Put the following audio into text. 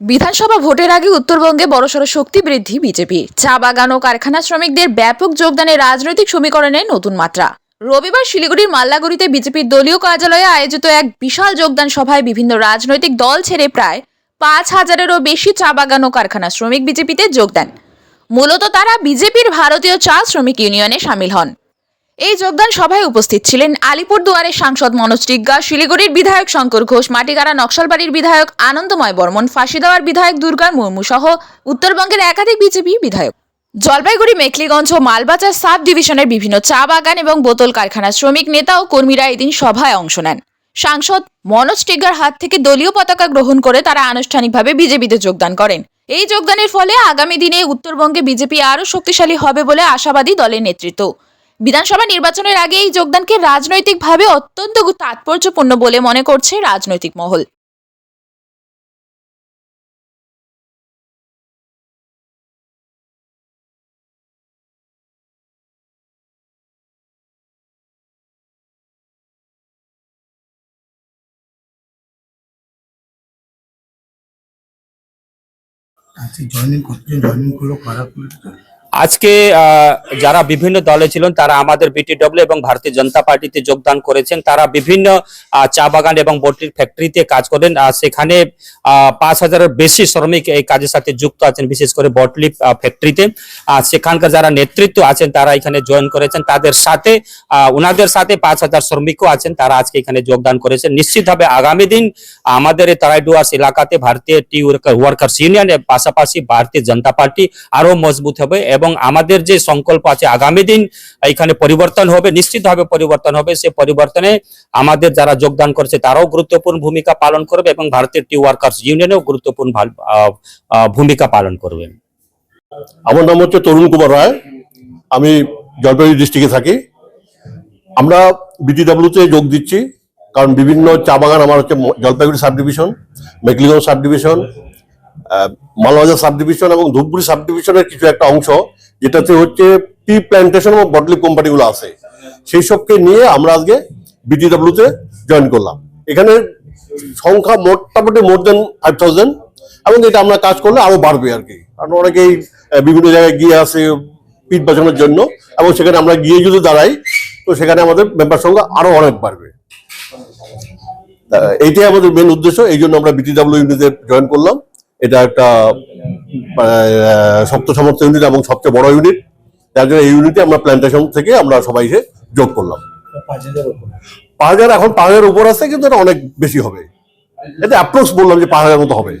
বিধানসভা ভোটের আগে উত্তরবঙ্গে বড়সড় শক্তি বৃদ্ধি বিজেপি। চা বাগান ও কারখানা শ্রমিকদের ব্যাপক যোগদানে রাজনৈতিক সমীকরণে নতুন মাত্রা। রবিবার শিলিগুড়ির মাল্লাগুড়িতে বিজেপির দলীয় কার্যালয়ে আয়োজিত এক বিশাল যোগদান সভায় বিভিন্ন রাজনৈতিক দল ছেড়ে প্রায় পাঁচ হাজারেরও বেশি চা বাগান ও কারখানা শ্রমিক বিজেপিতে যোগ দেন মূলত তারা বিজেপির ভারতীয় চা শ্রমিক ইউনিয়নে সামিল হন। এই যোগদান সভায় উপস্থিত ছিলেন আলিপুরদুয়ারের সাংসদ মনোজ টিগ্গা, শিলিগুড়ির বিধায়ক শঙ্কর ঘোষ, মাটিগাড়া নকশালবাড়ির বিধায়ক আনন্দময় বর্মন, ফাঁসিদেওয়ার বিধায়ক দুর্গা মুর্মু সহ উত্তরবঙ্গের একাধিক বিজেপি বিধায়ক। জলপাইগুড়ি মেখলিগঞ্জ ও মালবাজার সাব ডিভিশনের বিভিন্ন চা বাগান এবং বোতল কারখানার শ্রমিক নেতা ও কর্মীরা এদিন সভায় অংশ নেন। সাংসদ মনোজ টিগ্গার হাত থেকে দলীয় পতাকা গ্রহণ করে তারা আনুষ্ঠানিকভাবে বিজেপিতে যোগদান করেন। এই যোগদানের ফলে আগামী দিনে উত্তরবঙ্গে বিজেপি আরও শক্তিশালী হবে বলে আশাবাদী দলের নেতৃত্ব। বিধানসভা নির্বাচনের আগে এই যোগদানকে রাজনৈতিকভাবে অত্যন্ত তাৎপর্যপূর্ণ বলে মনে করছে রাজনৈতিক মহল। আজকে জয়েনিং কতজন জয়েনিং করল কারা করল? আজকে যারা বিভিন্ন দলে ছিলেন, তারা আমাদের বিটিডব্লিউ এবং ভারতীয় জনতা পার্টিতে যোগদান করেছেন। তারা বিভিন্ন চা বাগান এবং বটির ফ্যাক্টরিতে কাজ করেন। সেখানে পাঁচ হাজারের বেশি শ্রমিক এই কাজের সাথে যুক্ত আছেন, বিশেষ করে বটলি ফ্যাক্টরিতে। আর সেখানকার যারা নেতৃত্ব আছেন, তারা এখানে জয়েন করেছেন। তাদের সাথে ওনাদের সাথে পাঁচ হাজার শ্রমিকও আছেন। তারা আজকে এখানে যোগদান করেছেন। নিশ্চিতভাবে আগামী দিন আমাদের এই তারাইডুয়ার্স এলাকাতে ভারতীয় টি ওয়ার্কার্স ইউনিয়নের পাশাপাশি ভারতীয় জনতা পার্টি আরও মজবুত হবে এবং আমাদের যে সংকল্প আছে, আগামী দিন এখানে পরিবর্তন হবে, নিশ্চিতভাবে পরিবর্তন হবে। সে পরিবর্তনে আমাদের যারা যোগদান করেছে, তারাও গুরুত্বপূর্ণ ভূমিকা পালন করবে এবং ভারতের টি ওয়ার্কার্স ইউনিয়নেও গুরুত্বপূর্ণ ভূমিকা পালন করবে। আমার নাম হচ্ছে তরুণ কুমার রায়। আমি জলপাইগুড়ি ডিস্ট্রিক্টে থাকি। আমরা বিটিডাব্লিউতে যোগ দিচ্ছি, কারণ বিভিন্ন চা বাগান আমার হচ্ছে Jalpaiguri sub division Mekhliganj sub division Malbazar sub division এবং ধূপগুড়ি সাব ডিভিশনের কিছু একটা অংশ যেটাতে হচ্ছে টি প্ল্যান্টেশন এবং বটলি কোম্পানিগুলো আছে। সেই সবকে নিয়ে আমরা আজকে বিটিডাব্লিউতে জয়েন করলাম। এখানে সংখ্যা মোটামুটি মোর দেন ফাইভ থাউজেন্ড এবং এটা আমরা কাজ করলে আরও বাড়বে আর কি। কারণ অনেকেই বিভিন্ন জায়গায় গিয়ে আসে পিঠ বাঁচানোর জন্য এবং সেখানে আমরা গিয়ে যদি দাঁড়াই, তো সেখানে আমাদের মেম্বার সংখ্যা আরও অনেক বাড়বে। এইটাই আমাদের মেন উদ্দেশ্য, এই জন্য আমরা বিটিডাব্লিউ ইউনিটে জয়েন করলাম। এটা একটা শক্ত সমর্থ ইউনিট এবং সবচেয়ে বড় ইউনিট যার জন্য এই ইউনিটে আমরা প্ল্যান্টেশন থেকে আমরা সবাই এসে যোগ করলাম। পাঁচ হাজার এখন পাঁচ হাজার উপর আছে, কিন্তু এটা অনেক বেশি হবে। এটা অ্যাপ্রোচ বললাম যে পাঁচ হাজার মতো হবে।